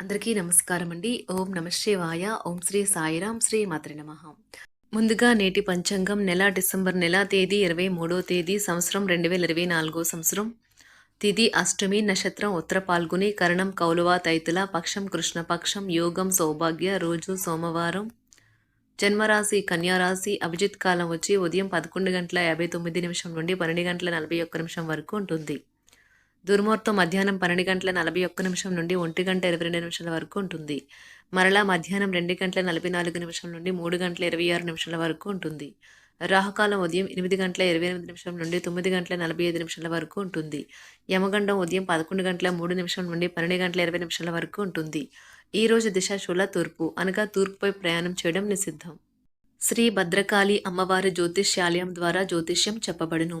అందరికీ నమస్కారం అండి ఓం నమ శివాయ. ఓం శ్రీ సాయిరాం శ్రీ మాత్రి నమ. ముందుగా నేటి పంచాంగం నెల డిసెంబర్ నెల తేదీ ఇరవై మూడో తేదీ సంవత్సరం రెండు వేల ఇరవై నాలుగో సంవత్సరం. తిథి అష్టమి నక్షత్రం ఉత్తర పాల్గొని కరణం కౌలువ తైతుల పక్షం కృష్ణపక్షం యోగం సౌభాగ్య రోజు సోమవారం. జన్మరాశి కన్యారాశి అభిజిత్ కాలం వచ్చి ఉదయం పదకొండు గంటల యాభై తొమ్మిది నిమిషం నుండి పన్నెండు గంటల నలభై ఒక్క నిమిషం వరకు ఉంటుంది. దుర్ముహూర్తం మధ్యాహ్నం పన్నెండు గంటల నలభై ఒక్క నిమిషం నుండి ఒంటి గంట ఇరవై రెండు నిమిషాల వరకు ఉంటుంది. మరలా మధ్యాహ్నం రెండు గంటల నలభై నాలుగు నిమిషం నుండి మూడు గంటల ఇరవై ఆరు నిమిషాల వరకు ఉంటుంది. రాహుకాలం ఉదయం ఎనిమిది గంటల ఇరవై ఎనిమిది నిమిషం నుండి తొమ్మిది గంటల నలభై ఐదు నిమిషాల వరకు ఉంటుంది. యమగండం ఉదయం పదకొండు గంటల మూడు నిమిషం నుండి పన్నెండు గంటల ఇరవై నిమిషాల వరకు ఉంటుంది. ఈ రోజు దిశ శూల తూర్పు అనగా తూర్పుపై ప్రయాణం చేయడం నిషిద్ధం. శ్రీ భద్రకాళి అమ్మవారి జ్యోతిష్యాలయం ద్వారా జ్యోతిష్యం చెప్పబడును.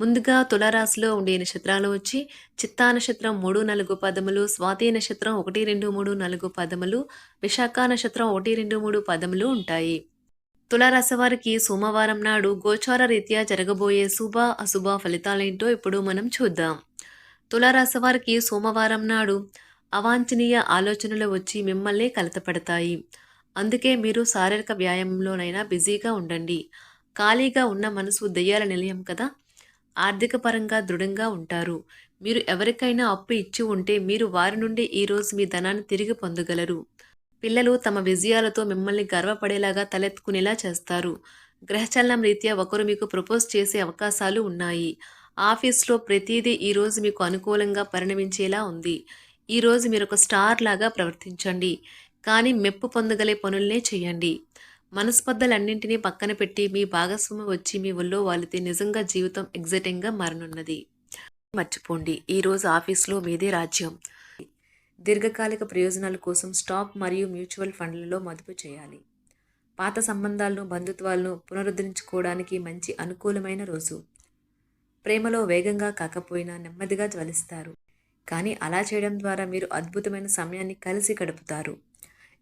ముందుగా తులారాశిలో ఉండే నక్షత్రాలు వచ్చి చిత్తా నక్షత్రం మూడు నాలుగు పదములు స్వాతి నక్షత్రం ఒకటి రెండు మూడు నాలుగు పదములు విశాఖ నక్షత్రం ఒకటి రెండు మూడు పదములు ఉంటాయి. తులారాశి వారికి సోమవారం నాడు గోచార రీత్యా జరగబోయే శుభ అశుభ ఫలితాలేంటో ఇప్పుడు మనం చూద్దాం. తులారాశి వారికి సోమవారం నాడు అవాంఛనీయ ఆలోచనలు వచ్చి మిమ్మల్ని కలతపడతాయి. అందుకే మీరు శారీరక వ్యాయామంలోనైనా బిజీగా ఉండండి. ఖాళీగా ఉన్న మనసు దెయ్యాల నిలయం కదా? ఆర్థిక పరంగా దృఢంగా ఉంటారు. మీరు ఎవరికైనా అప్పు ఇచ్చి ఉంటే మీరు వారి నుండి ఈరోజు మీ ధనాన్ని తిరిగి పొందగలరు. పిల్లలు తమ విజయాలతో మిమ్మల్ని గర్వపడేలాగా తలెత్తుకునేలా చేస్తారు. గ్రహచలనం రీత్యా ఒకరు మీకు ప్రపోజ్ చేసే అవకాశాలు ఉన్నాయి. ఆఫీస్లో ప్రతిదీ ఈరోజు మీకు అనుకూలంగా పరిణమించేలా ఉంది. ఈరోజు మీరు ఒక స్టార్ లాగా ప్రవర్తించండి. కానీ మెప్పు పొందగలే పనులనే చేయండి. మనస్పర్ధలన్నింటినీ పక్కన పెట్టి మీ భాగస్వామి వచ్చి మీ ఒళ్ళో వాలితే నిజంగా జీవితం ఎగ్జైటింగ్గా మారనున్నది. మర్చిపోండి. ఈరోజు ఆఫీస్లో మీదే రాజ్యం. దీర్ఘకాలిక ప్రయోజనాల కోసం స్టాక్ మరియు మ్యూచువల్ ఫండ్లలో మదుపు చేయాలి. పాత సంబంధాలను బంధుత్వాలను పునరుద్ధరించుకోవడానికి మంచి అనుకూలమైన రోజు. ప్రేమలో వేగంగా కాకపోయినా నెమ్మదిగా జ్వలిస్తారు. కానీ అలా చేయడం ద్వారా మీరు అద్భుతమైన సమయాన్ని కలిసి గడుపుతారు.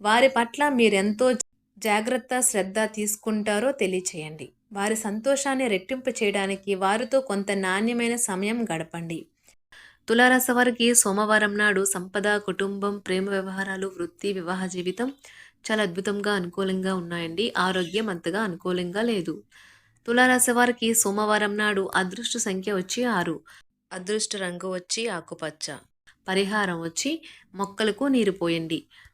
వారి పట్ల మీరెంతో జాగ్రత్త శ్రద్ధ తీసుకుంటారో తెలియచేయండి. వారి సంతోషాన్ని రెట్టింపు చేయడానికి వారితో కొంత నాణ్యమైన సమయం గడపండి. తులారాశి వారికి సోమవారం నాడు సంపద కుటుంబం ప్రేమ వ్యవహారాలు వృత్తి వివాహ జీవితం చాలా అద్భుతంగా అనుకూలంగా ఉన్నాయండి. ఆరోగ్యం అంతగా అనుకూలంగా లేదు. తులారాశి వారికి సోమవారం నాడు అదృష్ట సంఖ్య వచ్చి ఆరు. అదృష్ట రంగు వచ్చి ఆకుపచ్చ. పరిహారం వచ్చి మొక్కలకు నీరు పోయండి.